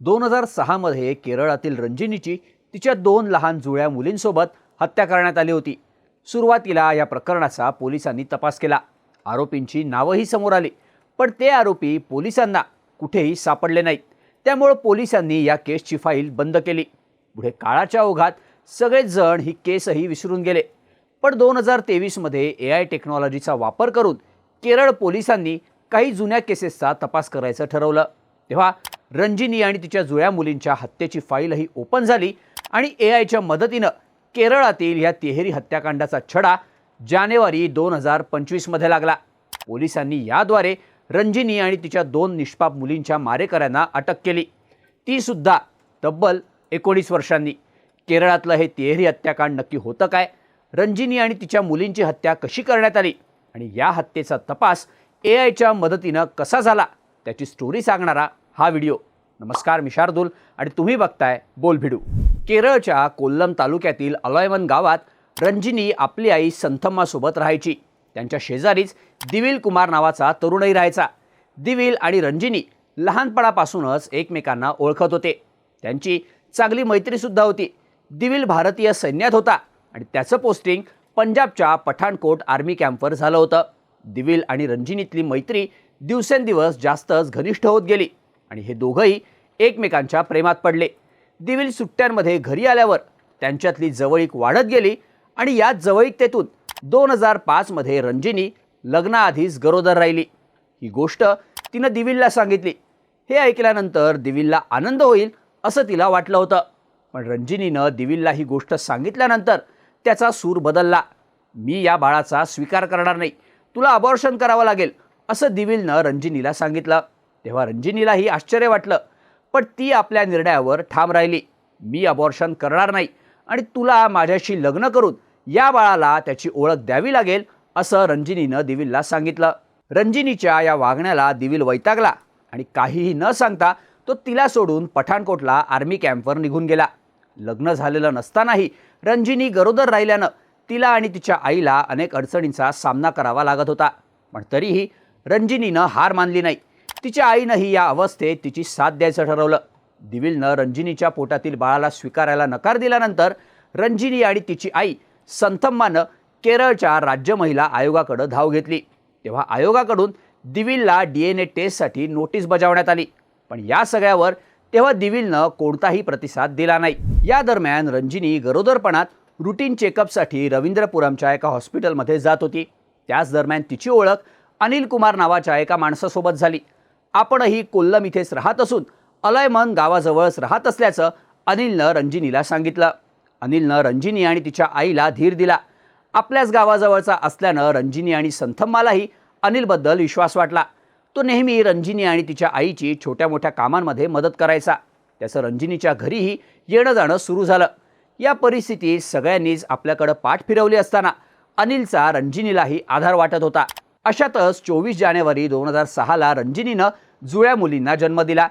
दोन हजार सहामध्ये केरळातील रंजिनीची तिच्या दोन लहान जुळ्या मुलींसोबत हत्या करण्यात आली होती. सुरुवातीला या प्रकरणाचा पोलिसांनी तपास केला. आरोपींची नावंही समोर आली पण ते आरोपी पोलिसांना कुठेही सापडले नाहीत. त्यामुळं पोलिसांनी या केसची फाईल बंद केली. पुढे काळाच्या ओघात सगळेच जण ही केसही विसरून गेले. पण दोन हजार तेवीसमध्ये ए आय टेक्नॉलॉजीचा वापर करून केरळ पोलिसांनी काही जुन्या केसेसचा तपास करायचं ठरवलं. तेव्हा रंजिनी आणि तिच्या जुळ्या मुलींच्या हत्येची फाईलही ओपन झाली आणि ए आयच्या मदतीनं केरळातील या तिहेरी हत्याकांडाचा छडा जानेवारी दोन हजार पंचवीसमध्ये लागला. पोलिसांनी याद्वारे रंजिनी आणि तिच्या दोन निष्पाप मुलींच्या मारेकऱ्यांना अटक केली. ती सुद्धा तब्बल एकोणीस वर्षांनी. केरळातलं हे तिहेरी हत्याकांड नक्की होतं काय? रंजिनी आणि तिच्या मुलींची हत्या कशी करण्यात आली? आणि या हत्येचा तपास ए आयच्या मदतीनं कसा झाला? त्याची स्टोरी सांगणारा हा व्हिडिओ. नमस्कार मी शार्दूल आणि तुम्ही बघताय बोल भिडू. केरळच्या कोल्लम तालुक्यातील अलॉयमन गावात रंजिनी आपली आई संथम्मासोबत राहायची. त्यांच्या शेजारीच दिविल कुमार नावाचा तरुणही राहायचा. दिविल आणि रंजिनी लहानपणापासूनच एकमेकांना ओळखत होते. त्यांची चांगली मैत्रीसुद्धा होती. दिविल भारतीय सैन्यात होता आणि त्याचं पोस्टिंग पंजाबच्या पठाणकोट आर्मी कॅम्पवर झालं होतं. दिविल आणि रंजिनीतली मैत्री दिवसेंदिवस जास्तच घनिष्ठ होत गेली. आणि हे दोघंही एकमेकांच्या प्रेमात पडले. दिविल सुट्ट्यांमध्ये घरी आल्यावर त्यांच्यातली जवळीक वाढत गेली आणि या जवळीकतेतून दोन हजार पाचमध्ये रंजिनी लग्नाआधीच गरोदर राहिली. ही गोष्ट तिनं दिविलला सांगितली. हे ऐकल्यानंतर दिविलला आनंद होईल असं तिला वाटलं होतं. पण रंजिनीनं दिविलला ही गोष्ट सांगितल्यानंतर त्याचा सूर बदलला. मी या बाळाचा स्वीकार करणार नाही. तुला अबॉर्शन करावं लागेल असं दिविलनं रंजिनीला सांगितलं. तेव्हा रंजिनीलाही आश्चर्य वाटलं. पण ती आपल्या निर्णयावर ठाम राहिली. मी अबॉर्शन करणार नाही आणि तुला माझ्याशी लग्न करून या बाळाला त्याची ओळख द्यावी लागेल असं रंजिनीनं दिविलला सांगितलं. रंजिनीच्या या वागण्याला दिविल वैतागला आणि काहीही न सांगता तो तिला सोडून पठाणकोटला आर्मी कॅम्पवर निघून गेला. लग्न झालेलं नसतानाही रंजिनी गरोदर राहिल्यानं तिला आणि तिच्या आईला अनेक अडचणींचा सामना करावा लागत होता. पण तरीही रंजिनीनं हार मानली नाही. तिच्या आईनंही या अवस्थेत तिची साथ द्यायचं ठरवलं. दिविलनं रंजिनीच्या पोटातील बाळाला स्वीकारायला नकार दिल्यानंतर रंजिनी आणि तिची आई संथम्मानं केरळच्या राज्य महिला आयोगाकडं धाव घेतली. तेव्हा आयोगाकडून दिविलला डी एन ए टेस्टसाठी नोटीस बजावण्यात आली. पण या सगळ्यावर तेव्हा दिविलनं कोणताही प्रतिसाद दिला नाही. या दरम्यान रंजिनी गरोदरपणात रुटीन चेकअपसाठी रवींद्रपुरमच्या एका हॉस्पिटलमध्ये जात होती. त्याच दरम्यान तिची ओळख अनिल कुमार नावाच्या एका माणसासोबत झाली. आपणही कोल्लम इथेच राहत असून अलयमन गावाजवळच राहत असल्याचं अनिलनं रंजिनीला सांगितलं. अनिलनं रंजिनी आणि तिच्या आईला धीर दिला. आपल्याच गावाजवळचा असल्यानं रंजिनी आणि संथम्मालाही अनिलबद्दल विश्वास वाटला. तो नेहमी रंजिनी आणि तिच्या आईची छोट्या मोठ्या कामांमध्ये मदत करायचा. त्याचं रंजिनीच्या घरीही येणं जाणं सुरू झालं. या परिस्थितीत सगळ्यांनीच आपल्याकडं पाठ फिरवली असताना अनिलचा रंजिनीलाही आधार वाटत होता. अशातच चोवीस जानेवारी दोन हजार सहाला रंजिनीनं जुळ्या मुलींना जन्म दिला.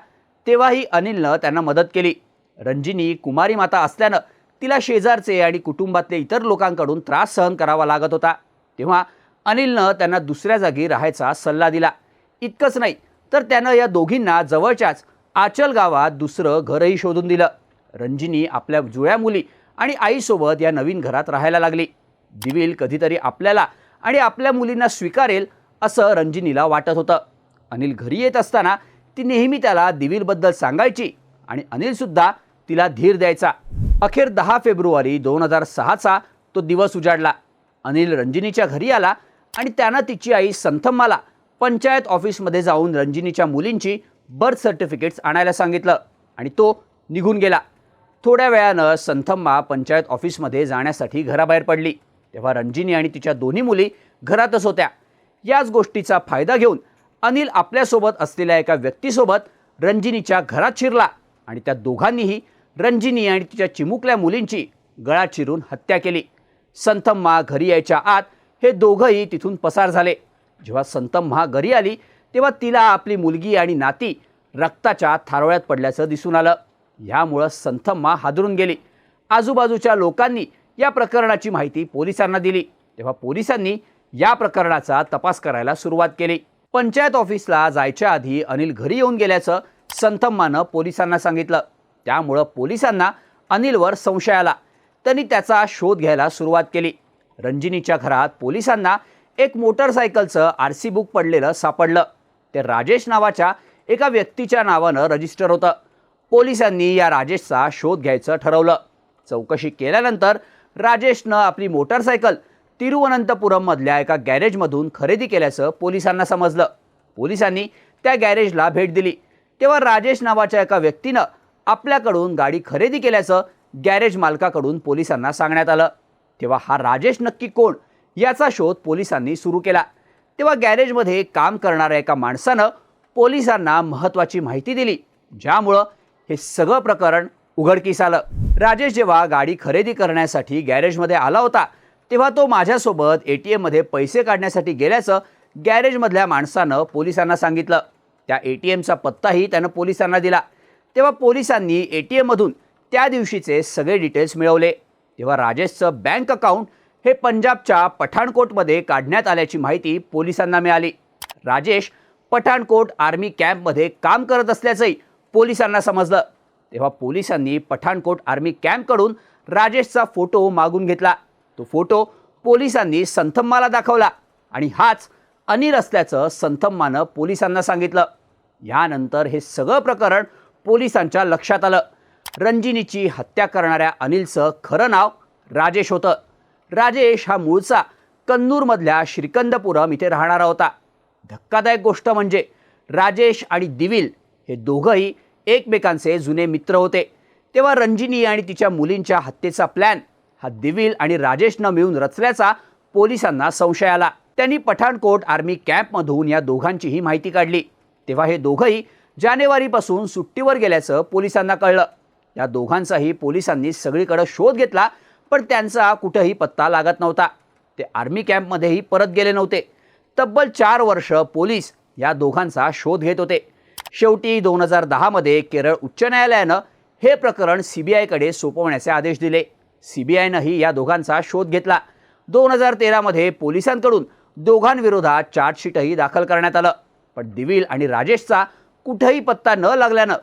तेव्हाही अनिलनं त्यांना मदत केली. रंजिनी कुमारी माता असल्यानं तिला शेजारचे आणि कुटुंबातले इतर लोकांकडून त्रास सहन करावा लागत होता. तेव्हा अनिलनं त्यांना दुसऱ्या जागी राहायचा सल्ला दिला. इतकंच नाही तर त्यानं या दोघींना जवळच्याच आचल गावात दुसरं घरही शोधून दिलं. रंजिनी आपल्या जुळ्या मुली आणि आईसोबत या नवीन घरात राहायला लागली. दिवील कधीतरी आपल्याला आणि आपल्या मुलींना स्वीकारेल असं रंजिनीला वाटत होतं. अनिल घरी येत असताना ती नेहमी त्याला दिविलबद्दल सांगायची आणि अनिलसुद्धा तिला धीर द्यायचा. अखेर दहा फेब्रुवारी दोन हजार सहाचा तो दिवस उजाडला. अनिल रंजिनीच्या घरी आला आणि त्यानं तिची आई संथम्माला पंचायत ऑफिसमध्ये जाऊन रंजिनीच्या मुलींची बर्थ सर्टिफिकेट्स आणायला सांगितलं आणि तो निघून गेला. थोड्या वेळानं संथम्मा पंचायत ऑफिसमध्ये जाण्यासाठी घराबाहेर पडली. तेव्हा रंजिनी आणि तिच्या दोन्ही मुली घरातच होत्या. याच गोष्टीचा फायदा घेऊन अनिल आपल्यासोबत असलेल्या एका व्यक्तीसोबत रंजिनीच्या घरात शिरला आणि त्या दोघांनीही रंजिनी आणि तिच्या चिमुकल्या मुलींची गळा चिरून हत्या केली. संतम्मा घरी यायच्या आत हे दोघंही तिथून पसार झाले. जेव्हा संतम्मा घरी आली तेव्हा तिला आपली मुलगी आणि नाती रक्ताच्या थारोळ्यात पडल्याचं दिसून आलं. ह्यामुळं संथम्मा हादरून गेली. आजूबाजूच्या लोकांनी या प्रकरणाची माहिती पोलिसांना दिली. तेव्हा पोलिसांनी या प्रकरणाचा तपास करायला सुरुवात केली. पंचायत ऑफिसला जायच्या आधी अनिल घरी येऊन गेल्याचं संथम्मानं पोलिसांना सांगितलं. त्यामुळं पोलिसांना अनिलवर संशय आला. त्यांनी त्याचा शोध घ्यायला सुरुवात केली. रंजिनीच्या घरात पोलिसांना एक मोटरसायकलचं आर सी बुक पडलेलं सापडलं. ते राजेश नावाच्या एका व्यक्तीच्या नावानं रजिस्टर होतं. पोलिसांनी या राजेशचा शोध घ्यायचं ठरवलं. चौकशी केल्यानंतर राजेशनं आपली मोटरसायकल तिरुवनंतपुरममधल्या एका गॅरेजमधून खरेदी केल्याचं पोलिसांना समजलं. पोलिसांनी त्या गॅरेजला भेट दिली. तेव्हा राजेश नावाच्या एका व्यक्तीनं आपल्याकडून गाडी खरेदी केल्याचं गॅरेज मालकाकडून पोलिसांना सांगण्यात आलं. तेव्हा हा राजेश नक्की कोण याचा शोध पोलिसांनी सुरू केला. तेव्हा गॅरेजमध्ये काम करणाऱ्या एका माणसानं पोलिसांना महत्त्वाची माहिती दिली ज्यामुळं हे सगळं प्रकरण उघडकीस आलं. राजेश जेव्हा गाडी खरेदी करण्यासाठी गॅरेजमध्ये आला होता तेव्हा तो माझ्यासोबत ए टी एममध्ये पैसे काढण्यासाठी गेल्याचं गॅरेजमधल्या माणसानं पोलिसांना सांगितलं. त्या ए टी एमचा पत्ताही त्यानं पोलिसांना दिला. तेव्हा पोलिसांनी ए टी एममधून त्या दिवशीचे सगळे डिटेल्स मिळवले. तेव्हा राजेशचं बँक अकाउंट हे पंजाबच्या पठाणकोटमध्ये काढण्यात आल्याची माहिती पोलिसांना मिळाली. राजेश पठाणकोट आर्मी कॅम्पमध्ये काम करत असल्याचंही पोलिसांना समजलं. तेव्हा पोलिसांनी पठाणकोट आर्मी कॅम्पकडून राजेशचा फोटो मागून घेतला. तो फोटो पोलिसांनी संथम्माला दाखवला आणि हाच अनिल असल्याचं संथम्मानं पोलिसांना सांगितलं. यानंतर हे सगळं प्रकरण पोलिसांच्या लक्षात आलं. रंजिनीची हत्या करणाऱ्या अनिलचं खरं नाव राजेश होतं. राजेश हा मूळचा कन्नूरमधल्या श्रीकंदपुरम इथे राहणारा होता. धक्कादायक गोष्ट म्हणजे राजेश आणि दिविल हे दोघंही एकमेकांचे जुने मित्र होते. तेव्हा रंजिनी आणि तिच्या मुलींच्या हत्येचा प्लॅन हा दिविल आणि राजेशनं मिळून रचल्याचा पोलिसांना संशय आला. त्यांनी पठाणकोट आर्मी कॅम्पमधून या दोघांचीही माहिती काढली. तेव्हा हे दोघंही जानेवारीपासून सुट्टीवर गेल्याचं पोलिसांना कळलं. या दोघांचाही पोलिसांनी सगळीकडं शोध घेतला पण त्यांचा कुठंही पत्ता लागत नव्हता. ते आर्मी कॅम्पमध्येही परत गेले नव्हते. तब्बल चार वर्ष पोलीस या दोघांचा शोध घेत होते. शेवटी दोन हजार दहामध्ये केरळ उच्च न्यायालयानं हे प्रकरण सी बी आयकडे सोपवण्याचे आदेश दिले. सी बी आयनंही या दोघांचा शोध घेतला. दोन हजार तेरामध्ये पोलिसांकडून दोघांविरोधात चार्जशीटही दाखल करण्यात आलं. पण दिविल आणि राजेशचा कुठंही पत्ता न लागल्यानं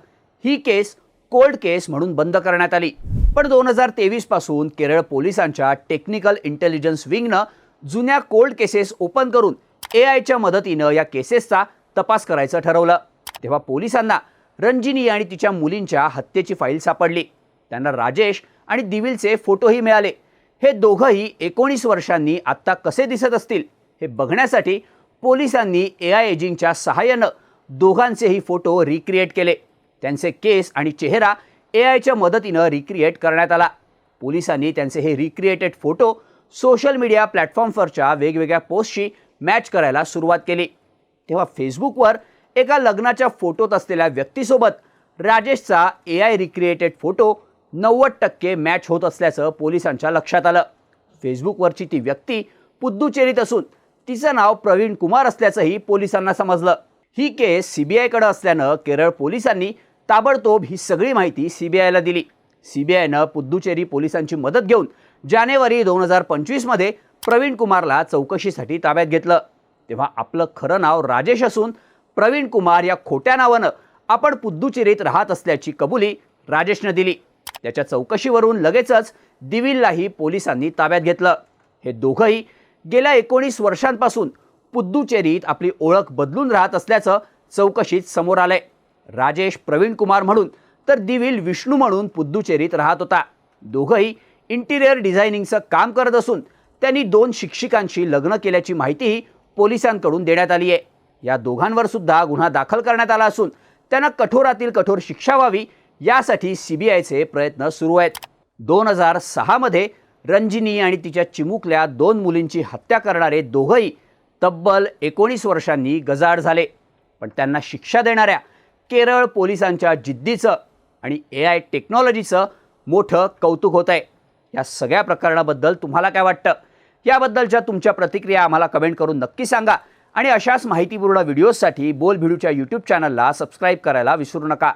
ही केस कोल्ड केस म्हणून बंद करण्यात आली. पण दोन हजार तेवीसपासून केरळ पोलिसांच्या टेक्निकल इंटेलिजन्स विंगनं जुन्या कोल्ड केसेस ओपन करून ए आयच्या मदतीनं या केसेसचा तपास करायचं ठरवलं. तेव्हा पोलिसांना रंजिनी आणि तिच्या मुलींच्या हत्येची फाईल सापडली. त्यांना राजेश आणि दिविलचे फोटोही मिळाले. हे दोघंही एकोणीस वर्षांनी आत्ता कसे दिसत असतील हे बघण्यासाठी पोलिसांनी ए आय एजिंगच्या सहाय्यानं दोघांचेही फोटो रिक्रिएट केले. त्यांचे केस आणि चेहरा ए आयच्या मदतीनं रिक्रिएट करण्यात आला. पोलिसांनी त्यांचे हे रिक्रिएटेड फोटो सोशल मीडिया प्लॅटफॉर्मवरच्या वेगवेगळ्या पोस्टशी मॅच करायला सुरुवात केली. तेव्हा फेसबुकवर एका लग्नाच्या फोटोत असलेल्या व्यक्तीसोबत राजेशचा ए आय रिक्रिएटेड फोटो नव्वद टक्के मॅच होत असल्याचं पोलिसांच्या लक्षात आलं. फेसबुकवरची ती व्यक्ती पुद्दुचेरीत असून तिचं नाव प्रवीण कुमार असल्याचंही पोलिसांना समजलं. ही केस सी बी आयकडं असल्यानं केरळ पोलिसांनी ताबडतोब ही सगळी माहिती सी बी आयला दिली. सी बी आयनं पुद्दुचेरी पोलिसांची मदत घेऊन जानेवारी दोन हजार पंचवीसमध्ये प्रवीण कुमारला चौकशीसाठी ताब्यात घेतलं. तेव्हा आपलं खरं नाव राजेश असून प्रवीण कुमार या खोट्या नावानं आपण पुद्दुचेरीत राहत असल्याची कबुली राजेशनं दिली. त्याच्या चौकशीवरून लगेचच दिविललाही पोलिसांनी ताब्यात घेतलं. हे दोघंही गेल्या एकोणीस वर्षांपासून पुद्दुचेरीत आपली ओळख बदलून राहत असल्याचं चौकशीत समोर आलंय. राजेश प्रवीण कुमार म्हणून तर दिविल विष्णू म्हणून पुद्दुचेरीत राहत होता. दोघंही इंटिरियर डिझायनिंगचं काम करत असून त्यांनी दोन शिक्षिकांशी लग्न केल्याची माहितीही पोलिसांकडून देण्यात आली आहे या दोघांवर सुद्धा गुन्हा दाखल करण्यात आला असून त्यांना कठोरातील कठोर शिक्षा व्हावी यासाठी सी बी आयचे प्रयत्न सुरू आहेत. दोन हजार सहामध्ये रंजिनी आणि तिच्या चिमुकल्या दोन मुलींची हत्या करणारे दोघंही तब्बल एकोणीस वर्षांनी गजाड झाले. पण त्यांना शिक्षा देणाऱ्या केरळ पोलिसांच्या जिद्दीचं आणि ए आय टेक्नॉलॉजीचं मोठं कौतुक होत आहे या सगळ्या प्रकरणाबद्दल तुम्हाला काय वाटतं? याबद्दलच्या तुमच्या प्रतिक्रिया आम्हाला कमेंट करून नक्की सांगा. आणि अशाच माहितीपूर्ण व्हिडिओजसाठी बोल भिडूच्या यूट्यूब चॅनलला सबस्क्राईब करायला विसरू नका.